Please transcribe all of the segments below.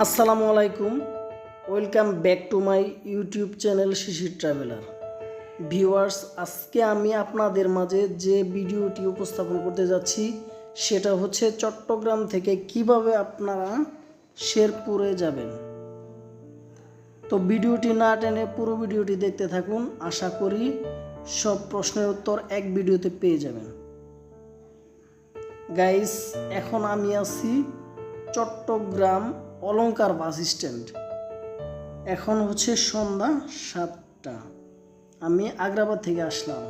আসসালামু আলাইকুম। Welcome back to my YouTube channel Shishir traveller. Viewers, আজকে আমি আপনাদের মাঝে যে ভিডিওটি উপস্থাপন করতে যাচ্ছি, সেটা হচ্ছে চট্টগ্রাম থেকে কীভাবে আপনারা শেরপুরে যাবেন। তো ভিডিওটি না টেনে পুরো ভিডিওটি দেখতে থাকুন। আশা করি সব প্রশ্নের উত্তর এক ভিডিওতে পেয়ে যাবেন। গাইস, এখন আমি আছি চট্টগ্রাম অলংকার বাস স্ট্যান্ড। এখন হচ্ছে সন্ধ্যা সাতটা। আমি আগ্রাবাদ থেকে আসলাম।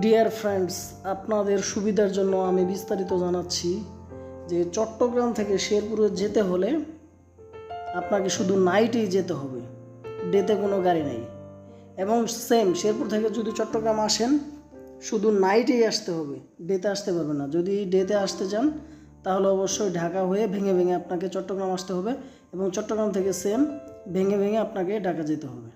ডিয়ার ফ্রেন্ডস আপনাদের সুবিধার জন্য আমি বিস্তারিত জানাচ্ছি যে চট্টগ্রাম থেকে শেরপুরে যেতে হলে আপনাকে শুধু নাইটেই যেতে হবে। ডেতে কোনো গাড়ি নেই। এবং সেম শেরপুর থেকে যদি চট্টগ্রাম আসেন, শুধু নাইটেই আসতে হবে। ডেতে আসতে পারবেন না। যদি ডেতে আসতে চান তাহলে অবশ্যই ঢাকা হয়ে ভেঙে ভেঙে আপনাকে চট্টগ্রাম আসতে হবে এবং চট্টগ্রাম থেকে সেম ভেঙে ভেঙে আপনাকে ঢাকা যেতে হবে।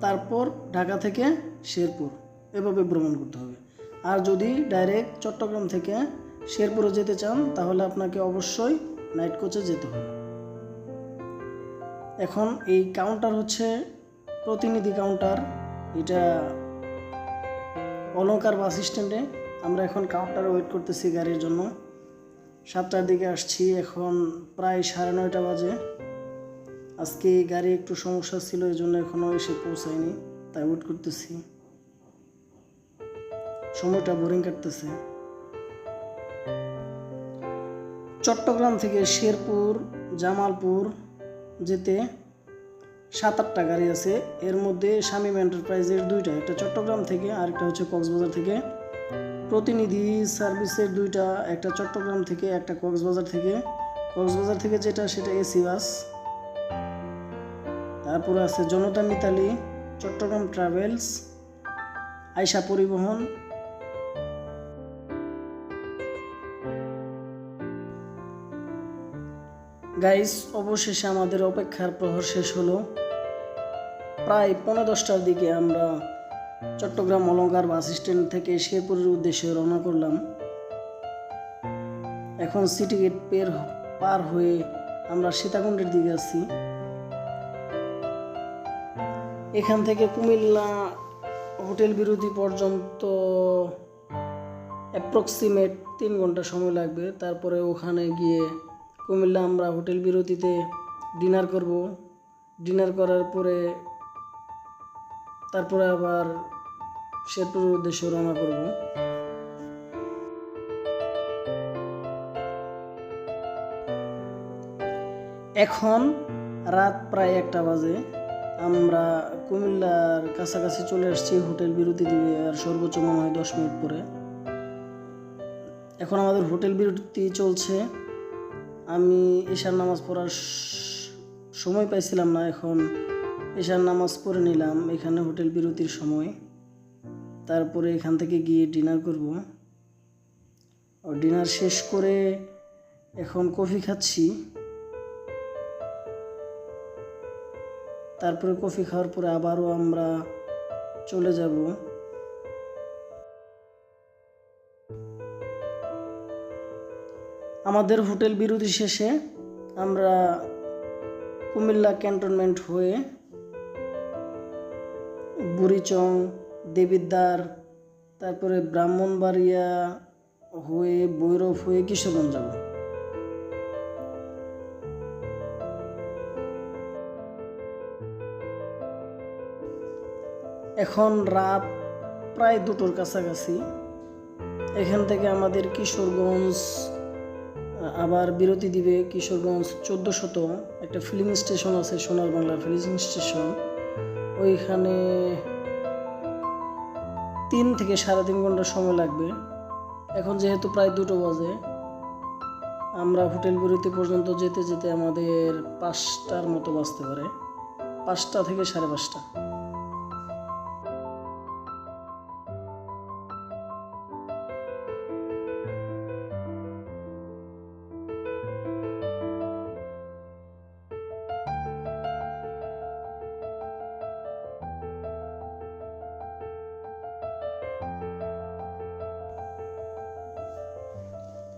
তারপর ঢাকা থেকে শেরপুর, এভাবে ভ্রমণ করতে হবে। আর যদি ডাইরেক্ট চট্টগ্রাম থেকে শেরপুরে যেতে চান, তাহলে আপনাকে অবশ্যই নাইট কোচে যেতে হবে। এখন এই কাউন্টার হচ্ছে প্রতিনিধি কাউন্টার এটা অলঙ্কার বাস স্ট্যান্ডে আমরা এখন কাউন্টারে ওয়েট করতেছি গাড়ির জন্য। সাতটার দিকে আসছি, এখন প্রায় সাড়ে নয়টা বাজে। আজকে গাড়ি একটু সমস্যা ছিল, এই জন্য এখনও এসে পৌঁছায়নি, তাই ওয়েট করতেছি। সময়টা বোরিং কাটতেছে। চট্টগ্রাম থেকে শেরপুর, জামালপুর যেতে সাত আটটা গাড়ি আছে। এর মধ্যে শামীম এন্টারপ্রাইজের দুইটা, একটা চট্টগ্রাম থেকে আরেকটা হচ্ছে কক্সবাজার থেকে। প্রতিনিধি সার্ভিসের দুইটা, একটা চট্টগ্রাম থেকে, একটা কক্সবাজার থেকে। কক্সবাজার থেকে যেটা, সেটা এসি বাস। তারপরে আছে জনতা মিতালি, চট্টগ্রাম ট্রাভেলস আয়সা পরিবহন গাইস অবশেষে আমাদের অপেক্ষার প্রহর শেষ হলো। প্রায় পনেরো দশটার দিকে আমরা চট্টগ্রাম অলঙ্কার বাস স্ট্যান্ড থেকে শেরপুরের উদ্দেশ্যে রওনা করলাম। এখন সিটি গেট পের পার হয়ে আমরা সীতাকুণ্ডের দিকে আছি এখান থেকে কুমিল্লা হোটেল বিরতি পর্যন্ত অ্যাপ্রক্সিমেট তিন ঘণ্টা সময় লাগবে। তারপরে ওখানে গিয়ে কুমিল্লা আমরা হোটেল বিরতিতে ডিনার করব। ডিনার করার পরে তারপরে আবার শেরপুরের উদ্দেশ্যে রওনা করব। এখন রাত প্রায় একটা বাজে। আমরা কুমিল্লার কাছাকাছি চলে আসছি হোটেল বিরতি দিবে আর সর্বোচ্চ মনে হয় দশ মিনিট পরে। এখন আমাদের হোটেল বিরতি চলছে। আমি ঈশার নামাজ পড়ার সময় পাইছিলাম না, এখন ঈশার নামাজ পড়ে নিলাম, এখানে হোটেল বিরতির সময়। তারপরে এখান থেকে গিয়ে ডিনার করব। ডিনার শেষ করে এখন কফি খাচ্ছি। তারপরে কফি খাওয়ার পরে আবারও আমরা চলে যাব। আমাদের হোটেল বিরতি শেষে আমরা কুমিল্লা ক্যান্টনমেন্ট হয়ে বুড়িচং, দেবিদ্বার, তারপরে ব্রাহ্মণবাড়িয়া হয়ে বৈরব হয়ে কিশোরগঞ্জ যাব। এখন রাত প্রায় দুটোর কাছাকাছি। এখান থেকে আমাদের কিশোরগঞ্জ আবার বিরতি দিবে কিশোরগঞ্জ চোদ্দ শত একটা ফিলিং স্টেশন আছে, সোনার বাংলা ফিলিং স্টেশন ওইখানে তিন থেকে সাড়ে তিন ঘণ্টা সময় লাগবে। এখন যেহেতু প্রায় দুটো বাজে, আমরা হোটেল বিরতি পর্যন্ত যেতে যেতে আমাদের পাঁচটার মতো বাজতে পারে। পাঁচটা থেকে সাড়ে পাঁচটা।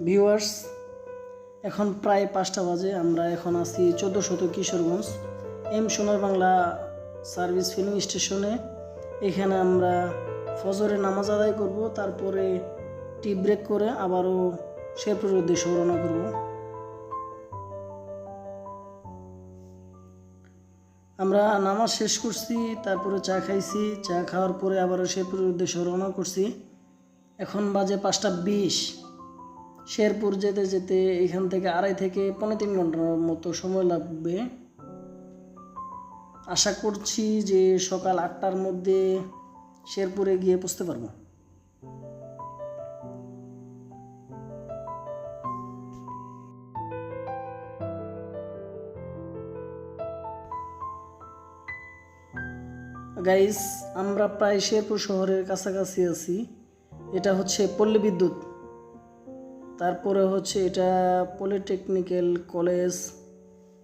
ভিউয়ার্স এখন প্রায় পাঁচটা বাজে, আমরা এখন আছি চোদ্দ শত কিশোরগঞ্জ। এম সোনার বাংলা সার্ভিস ফিলিং স্টেশনে। এখানে আমরা ফজরে নামাজ আদায় করব, তারপরে টি ব্রেক করে আবারও শেরপুরের উদ্দেশ্যে রওনা করব। আমরা নামাজ শেষ করছি, তারপরে চা খাইছি। চা খাওয়ার পরে আবারও শেরপুরের উদ্দেশ্যে রওনা করছি। এখন বাজে পাঁচটা বিশ। শেরপুর যেতে যেতে এখান থেকে আড়াই থেকে পনেরো তিন ঘণ্টার মতো সময় লাগবে। আশা করছি যে সকাল আটটার মধ্যে শেরপুরে গিয়ে পৌঁছতে পারব। গাইস আমরা প্রায় শেরপুর শহরের কাছাকাছি আছি। এটা হচ্ছে পল্লী বিদ্যুৎ। তারপরে হচ্ছে এটা পলিটেকনিক্যাল কলেজ,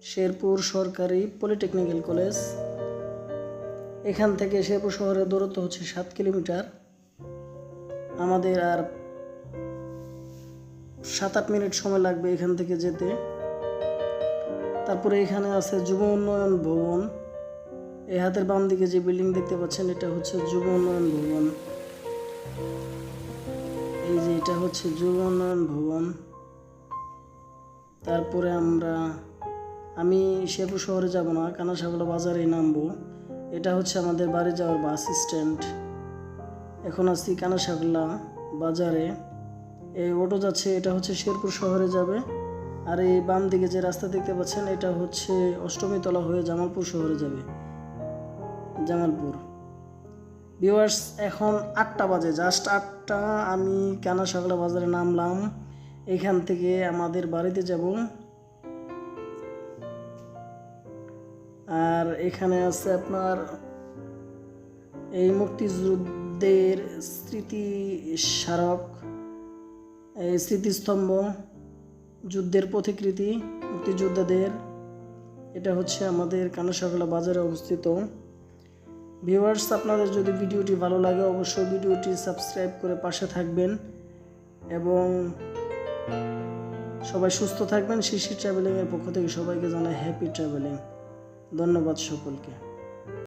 শেরপুর সরকারি পলিটেকনিক্যাল কলেজ। এখান থেকে শেরপুর শহরের দূরত্ব হচ্ছে সাত কিলোমিটার। আমাদের আর সাত আট মিনিট সময় লাগবে এখান থেকে যেতে। তারপরে এখানে আছে যুব উন্নয়ন ভবন। এ হাতের বাম দিকে যে বিল্ডিং দেখতে পাচ্ছেন, এটা হচ্ছে যুব উন্নয়ন ভবন। এই যে এটা হচ্ছে যুব উন্নয়ন ভবন। তারপরে আমরা, আমি শেরপুর শহরে যাব না কানাসাগলা বাজারে নামবো। এটা হচ্ছে আমাদের বাড়ি যাওয়ার বাস স্ট্যান্ড। এখন আছি কানাসাগলা বাজারে। এই অটো যাচ্ছে, এটা হচ্ছে শেরপুর শহরে যাবে। আর এই বাম দিকে যে রাস্তা দেখতে পাচ্ছেন, এটা হচ্ছে অষ্টমীতলা হয়ে জামালপুর শহরে যাবে। জামালপুর। ভিউয়ার্স এখন আটটা বাজে। জাস্ট আটটা, আমি কানা সাগলা বাজারে নামলাম। এখান থেকে আমাদের বাড়িতে যাব। আর এখানে আছে আপনার এই মুক্তিযুদ্ধের স্মৃতি স্মারক, এই স্মৃতিস্তম্ভ, যুদ্ধের প্রতিকৃতি মুক্তিযোদ্ধাদের। এটা হচ্ছে আমাদের কানাসাগলা বাজারে অবস্থিত। ভিউয়ার্স, আপনাদের যদি ভিডিওটি ভালো লাগে, অবশ্যই ভিডিওটি সাবস্ক্রাইব করে পাশে থাকবেন এবং সবাই সুস্থ থাকবেন। শিশির ট্রাভেলিংয়ের পক্ষ থেকে সবাইকে জানাই হ্যাপি ট্রাভেলিং। ধন্যবাদ সকলকে।